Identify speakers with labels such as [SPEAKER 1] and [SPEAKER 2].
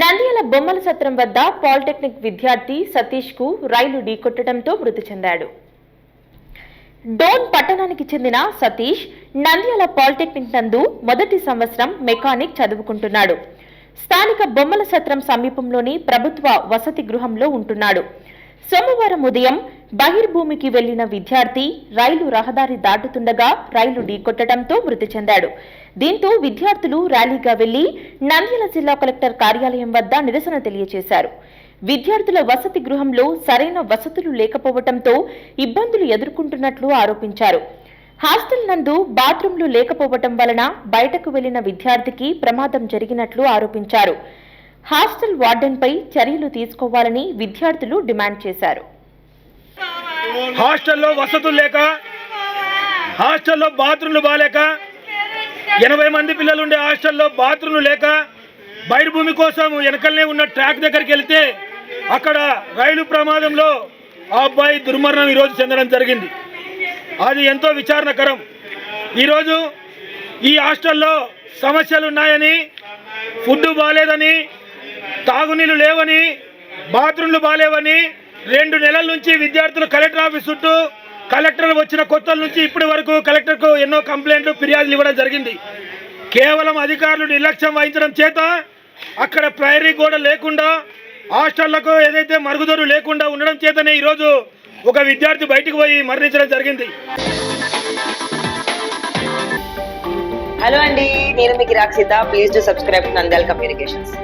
[SPEAKER 1] నంద్యాల బొమ్మల సత్రం వద్ద పాలిటెక్నిక్ విద్యార్థి సతీష్కు రైలు ఢీకొట్టడంతో మృతి చెందాడు. డోన్ పట్టణానికి చెందిన సతీష్ నంద్యాల పాలిటెక్నిక్ నందు మొదటి సంవత్సరం మెకానిక్ చదువుకుంటున్నాడు. స్థానిక బొమ్మల సత్రం సమీపంలోని ప్రభుత్వ వసతి గృహంలో ఉంటున్నాడు. సోమవారం ఉదయం బహిర్భూమికి వెళ్ళిన విద్యార్థి రైలు రహదారి దాటుతుండగా రైలు ఢీకొట్టడంతో మృతి చెందాడు. దీంతో విద్యార్థులు ర్యాలీగా వెళ్ళి నంద్యాల జిల్లా కలెక్టర్ కార్యాలయం వద్ద నిరసన తెలియజేశారు విద్యార్థుల వసతి గృహంలో సరైన వసతులు లేకపోవడంతో ఇబ్బందులు ఎదుర్కొంటున్నట్లు ఆరోపించారు. హాస్టల్ నందు బాత్రూంలు లేకపోవటం వలన బయటకు వెళ్ళిన విద్యార్థికి ప్రమాదం జరిగినట్లు ఆరోపించారు. హాస్టల్ వార్డెన్పై చర్యలు తీసుకోవాలని విద్యార్థులు డిమాండ్ చేశారు.
[SPEAKER 2] హాస్టల్లో వసతులు లేక హాస్టల్లో బాత్రూమ్లు బాగాలేక ఎనభై మంది పిల్లలు ఉండే హాస్టల్లో బాత్రూమ్లు లేక బయట భూమి కోసం వెనకలనే ఉన్న ట్రాక్ దగ్గరికి వెళ్తే అక్కడ రైలు ప్రమాదంలో ఆ అబ్బాయి దుర్మరణం ఈరోజు చెందడం జరిగింది. అది ఎంతో విచారణకరం. ఈరోజు ఈ హాస్టల్లో సమస్యలు ఉన్నాయని ఫుడ్ బాగాలేదని తాగునీళ్ళు లేవని బాత్రూమ్లు బాగాలేవని రెండు నెలల నుంచి విద్యార్థులు కలెక్టర్ ఆఫీస్ చుట్టూ కలెక్టర్ వచ్చిన కొత్తల నుంచి ఇప్పటి వరకు కలెక్టర్కు ఎన్నో కంప్లైంట్లు ఫిర్యాదులు ఇవ్వడం జరిగింది. కేవలం అధికారులు నిర్లక్ష్యం వహించడం చేత అక్కడ ప్రైరీ గోడ లేకుండా హాస్టళ్ళకు ఏదైతే మరుగుదొరు లేకుండా ఉండడం చేతనే ఈరోజు ఒక విద్యార్థి బయటకు పోయి మరణించడం జరిగింది.
[SPEAKER 3] హలో అండి నేను మీకు Rakshita please to subscribe Nandal communications.